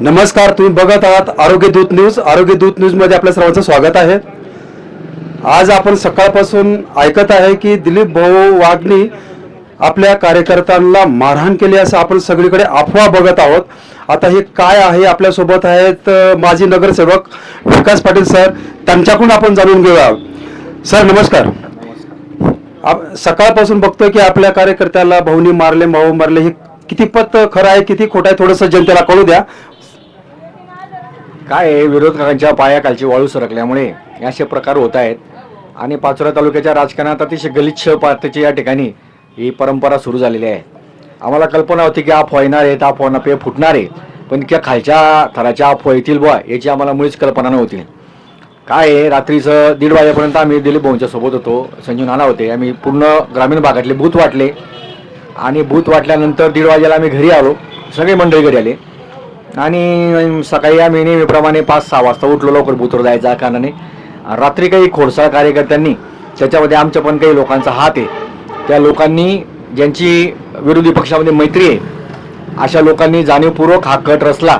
नमस्कार तुम्ही बघत आहात आरोग्य दूत न्यूज. आरोग्य दूत न्यूजमध्ये आपल्या सर्वांचं स्वागत आहे. आज आपण सकाळपासून ऐकत आहे की दिलीप भाऊ वाघनी आपल्या कार्यकर्त्यांना मारहाण केली असं आपण सगळीकडे अफवा बघत आहोत. आता हे काय आहे? आपल्यासोबत आहेत माजी नगरसेवक विकास पाटील सर. त्यांच्याकडून आपण जाणून घेऊया. सर नमस्कार. आप- सकाळपासून बघतोय की आपल्या कार्यकर्त्याला भाऊनी मारले भाऊ मारले हे किती पत खरं आहे किती खोटं आहे थोडंसं जनतेला कळू द्या. काय आहे विरोधकांच्या पायाखालची वाळू सरकल्यामुळे हे असे प्रकार होत आहेत. आणि पाचोरा तालुक्याच्या राजकारणात अतिशय गलिच्छ पार्टीची या ठिकाणी ही परंपरा सुरू झालेली आहे. आम्हाला कल्पना होती की अफवा येणार आहेत अफवा पे फुटणार. आहे पण त्या खालच्या थराच्या अफवा येतील बुवा याची आम्हाला मुळीच कल्पना नव्हती. काय आहे रात्रीचं दीड वाजेपर्यंत आम्ही दिलीप भाऊंच्या सोबत होतो. संजू नाना होते. आम्ही पूर्ण ग्रामीण भागातले भूत वाटले. आणि भूत वाटल्यानंतर दीड वाजेला आम्ही घरी आलो. सगळे मंडळी घरी आले. आणि सकाळी आम्ही नेहमीप्रमाणे पाच सहा वाजता उठलो लवकर भूतवर जायचा कारणाने. रात्री काही खोडसाळ कार्यकर्त्यांनी त्याच्यामध्ये आमच्या पण काही लोकांचा हात आहे त्या लोकांनी ज्यांची विरोधी पक्षामध्ये मैत्री आहे अशा लोकांनी जाणीवपूर्वक हा कट रचला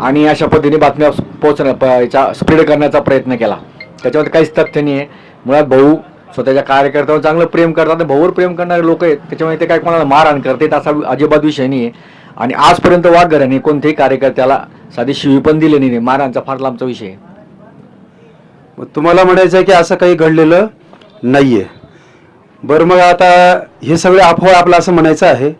आणि अशा पद्धतीने बातम्या पोहोचण्या प- याचा स्प्रेड करण्याचा प्रयत्न केला. त्याच्यामध्ये काहीच तथ्य नाही आहे मुळात भाऊ स्वतःच्या कार्यकर्त्यावर चांगलं प्रेम करतात आणि प्रेम करणारे लोक आहेत. त्याच्यामुळे ते काय कोणाला मारहाण करतात असा अजिबात विषय नाही आहे आणि आजपर्यंत वाघराने कोणत्याही कार्यकर्त्याला साधी शिवी पण दिली नाही. मारहाणचा फार लांबचा विषय आहे. मग तुम्हाला म्हणायचं आहे की असं काही घडलेलं नाहीये. बरं मग आता हे सगळे अफवा आपलं असं म्हणायचं आहे.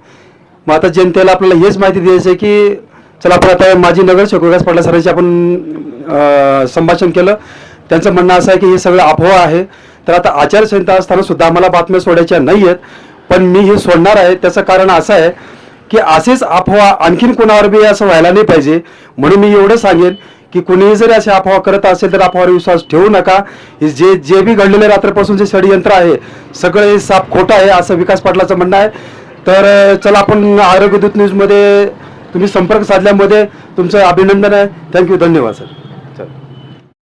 मग आता जनतेला आपल्याला हेच माहिती द्यायचं आहे की चला आपण आता माझी नगर विकास पाटला सरांशी आपण संभाषण केलं. त्यांचं म्हणणं असं आहे की हे सगळं अफवा आहे. तर आता आचारसंहिता असताना सुद्धा आम्हाला बातम्या सोडायच्या नाही आहेत पण मी हे सोडणार आहे. त्याचं कारण असं आहे की असेच अफवा आणखीन कोणावर बी असं व्हायला नाही पाहिजे. म्हणून मी एवढं सांगेन की कुणीही जरी असे अफवा करत असेल तर अफवावर विश्वास ठेवू नका. हे जे जे बी घडलेले रात्रीपासून जे षडयंत्र आहे सगळं हे साप खोटं आहे असं विकास पाटलाचं म्हणणं आहे. तर चला आपण आरोग्यदूत न्यूजमध्ये तुम्ही संपर्क साधल्यामध्ये तुमचं अभिनंदन आहे. थँक्यू धन्यवाद सर